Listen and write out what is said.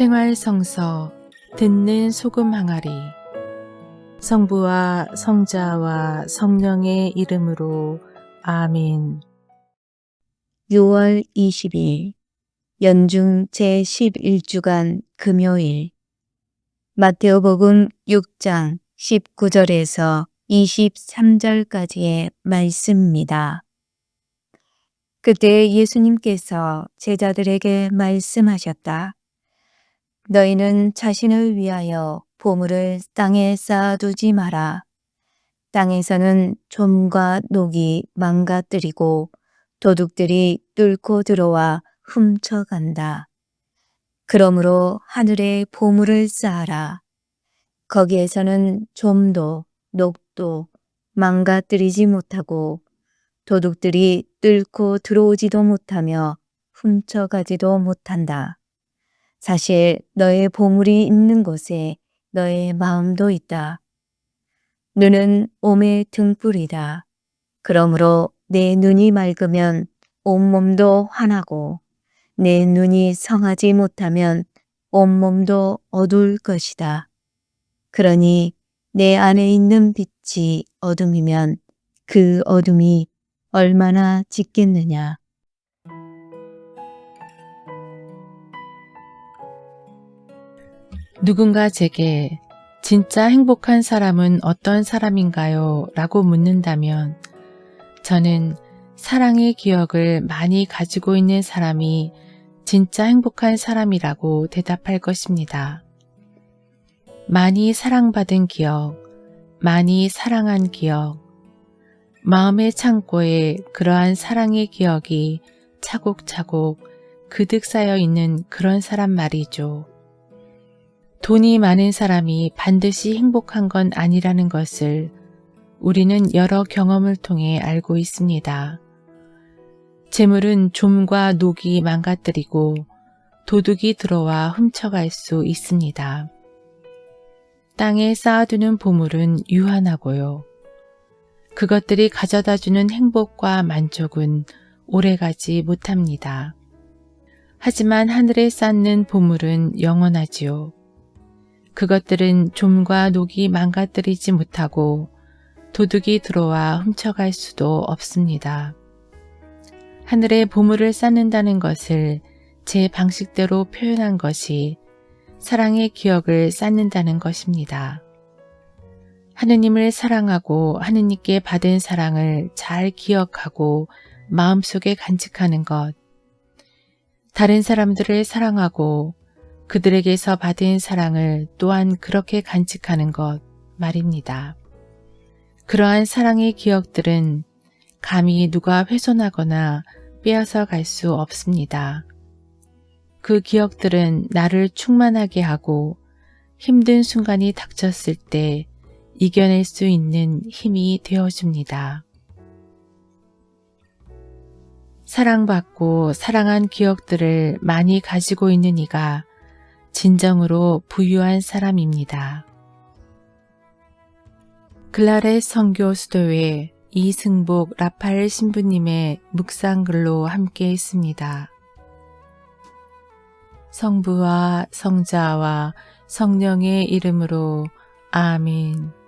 생활성서 듣는 소금 항아리 성부와 성자와 성령의 이름으로 아멘 6월 20일 연중 제11주간 금요일 마테오복음 6장 19절에서 23절까지의 말씀입니다. 그때 예수님께서 제자들에게 말씀하셨다. 너희는 자신을 위하여 보물을 땅에 쌓아두지 마라. 땅에서는 좀과 녹이 망가뜨리고 도둑들이 뚫고 들어와 훔쳐간다. 그러므로 하늘에 보물을 쌓아라. 거기에서는 좀도 녹도 망가뜨리지 못하고 도둑들이 뚫고 들어오지도 못하며 훔쳐가지도 못한다. 사실 너의 보물이 있는 곳에 너의 마음도 있다. 눈은 몸의 등불이다. 그러므로 내 눈이 맑으면 온몸도 환하고 내 눈이 성하지 못하면 온몸도 어두울 것이다. 그러니 내 안에 있는 빛이 어둠이면 그 어둠이 얼마나 짙겠느냐. 누군가 제게 진짜 행복한 사람은 어떤 사람인가요? 라고 묻는다면 저는 사랑의 기억을 많이 가지고 있는 사람이 진짜 행복한 사람이라고 대답할 것입니다. 많이 사랑받은 기억, 많이 사랑한 기억, 마음의 창고에 그러한 사랑의 기억이 차곡차곡 그득 쌓여 있는 그런 사람 말이죠. 돈이 많은 사람이 반드시 행복한 건 아니라는 것을 우리는 여러 경험을 통해 알고 있습니다. 재물은 좀과 녹이 망가뜨리고 도둑이 들어와 훔쳐갈 수 있습니다. 땅에 쌓아두는 보물은 유한하고요. 그것들이 가져다 주는 행복과 만족은 오래가지 못합니다. 하지만 하늘에 쌓는 보물은 영원하지요. 그것들은 좀과 녹이 망가뜨리지 못하고 도둑이 들어와 훔쳐갈 수도 없습니다. 하늘에 보물을 쌓는다는 것을 제 방식대로 표현한 것이 사랑의 기억을 쌓는다는 것입니다. 하느님을 사랑하고 하느님께 받은 사랑을 잘 기억하고 마음속에 간직하는 것. 다른 사람들을 사랑하고 그들에게서 받은 사랑을 또한 그렇게 간직하는 것 말입니다. 그러한 사랑의 기억들은 감히 누가 훼손하거나 빼앗아 갈 수 없습니다. 그 기억들은 나를 충만하게 하고 힘든 순간이 닥쳤을 때 이겨낼 수 있는 힘이 되어줍니다. 사랑받고 사랑한 기억들을 많이 가지고 있는 이가 진정으로 부유한 사람입니다. 글라레 성교 수도회 이승복 라파엘 신부님의 묵상글로 함께 했습니다. 성부와 성자와 성령의 이름으로 아멘.